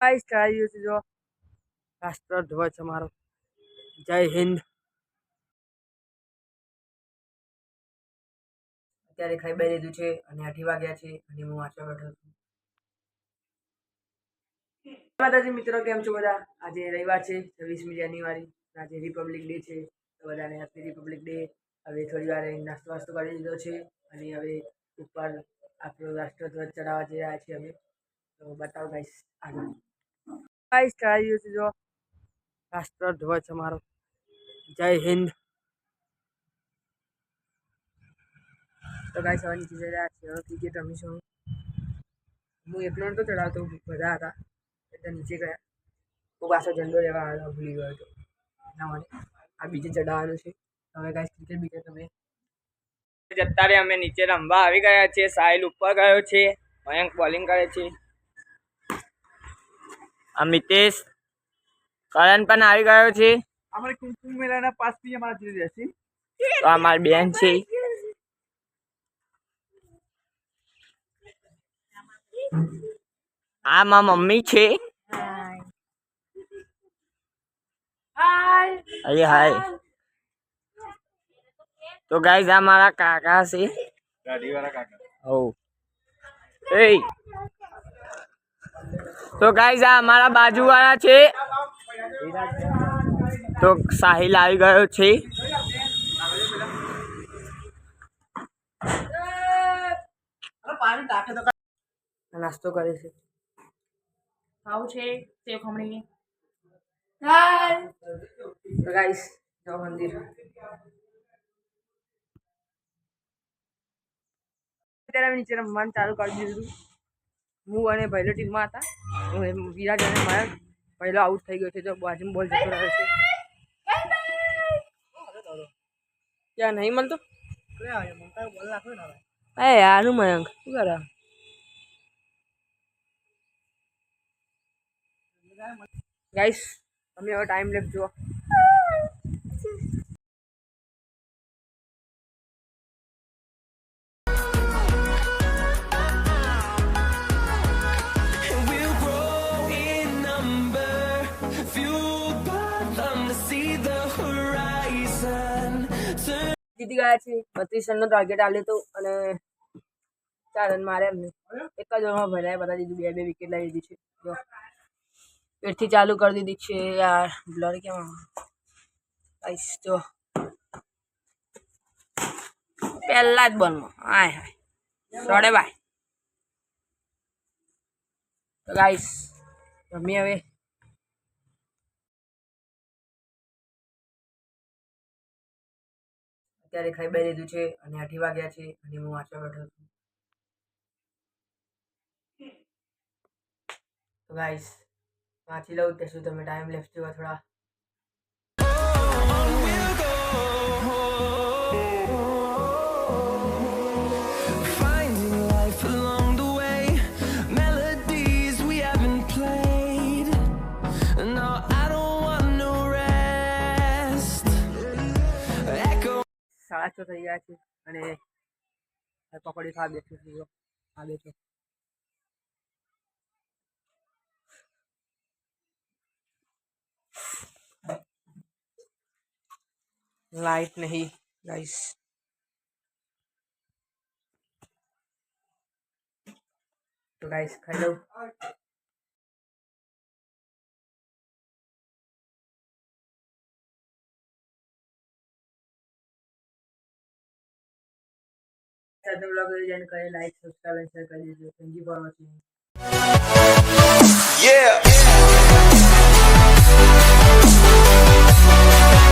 Guys છે જો રાષ્ટ્રધ્વજ અમારો જય હિન્દ અત્યારે ખાઈ બે લીધું છે અને અઢી વાગ્યા છે અને હું વાંચવા બેઠો છું. માતાજી, મિત્રો, કેમ છો બધા? આજે રવિવાર છે, છવ્વીસમી જાન્યુઆરી, આજે રિપબ્લિક ડે છે. તો બધાને હેપી રિપબ્લિક ડે હવે થોડી વાર નાસ્તો વાસ્તો કરી લીધો છે અને હવે ઉપર આપણો રાષ્ટ્રધ્વજ ચડાવવા જઈ રહ્યા છીએ અમે. તો બતાવો ગાઈસ આગળ. ગાઈસ રહ્યું છે જો રાષ્ટ્રધ્વજ અમારો જય હિન્દ તો ગાઈસ હવે નીચે જઈ રહ્યા છીએ ક્રિકેટ રમીશું હું એકલો નતો ચડાવતો બધા હતા એટલે નીચે ગયા હું પાછો ઝંડો લેવા આવ્યો ભૂલી ગયો હતો એટલા માટે આ બીજે ચડાવવાનું છે હવે ગાઈસ ક્રિકેટ બીજે તમે અત્યારે અમે નીચે રમવા આવી ગયા છીએ સાહિલ ઉપર ગયો છે મયંક બોલિંગ કરે છે આ મિતેશ કરણ પણ આવી ગયો છે. અમારે કુમકુમ મેળાના પાસથી અમારા જઈ રહ્યા છે તો અમારી બેન છે. આ મા મમ્મી છે. અરે હાય. તો ગાઈઝ આ મારા કાકા છે. ગાડીવાળા કાકા. હો એ તો ગાઈઝ આ અમારા બાજુવાળા છે. તો સાહિલ આવી ગયો છે. નાસ્તો કરે છે. ખાવું છે સેવ ખમણી ગાઈસ જો મંદિર. અત્યારે અમે નીચે રમવાનું ચાલુ કરી દીધું. હું અને ભાઈ ટીમમાં હતા. વિરાટ અને મયંક પહેલો આઉટ થઈ ગયો છે જો બાજુમાં બોલ જતો રહ્યો છે. ક્યાં, નહીં મળતો? એ, આનું મયંક. શું કરે? ગાઈસ તમે હવે ટાઈમ લેપ જુઓ. જીતી ગયા છે. બત્રીસ રનનો ટાર્ગેટ આલ્યો હતો અને ચાર રન મારે એમને. એક જ ઓવરમાં ભરાય બતા દીધું બે બે વિકેટ લઈ લીધી છે. જો. પેટથી ચાલુ કરી દીધી છે યાર. બ્લર કેમ આઈસ, જો. પહેલા જ બોલમાં હાય હાય. રોડે બાય. ગાઈસ રમી હવે. અત્યારે ખાઈ બે લીધું છે અને અઢી વાગ્યા છે અને હું વાંચવા બેઠો છું. ગાઈસ વાંચી લઉં ત્યાં સુધી તમે ટાઈમ લેફ્ટ જોવા થોડા? સાડા છ થઈ ગયા છે. અને હવે પકોડી ખાવા બેઠું છું જો. આ બેઠો. લાઈટ નહીં, ગાઈસ. તો ગાઈસ ખાઈ લઉં. આજનો બ્લોગ એન્ડ કરે લાઈક સબસ્ક્રાઇબ અને શેર કરી દેજો. Thank you for watching Yeah.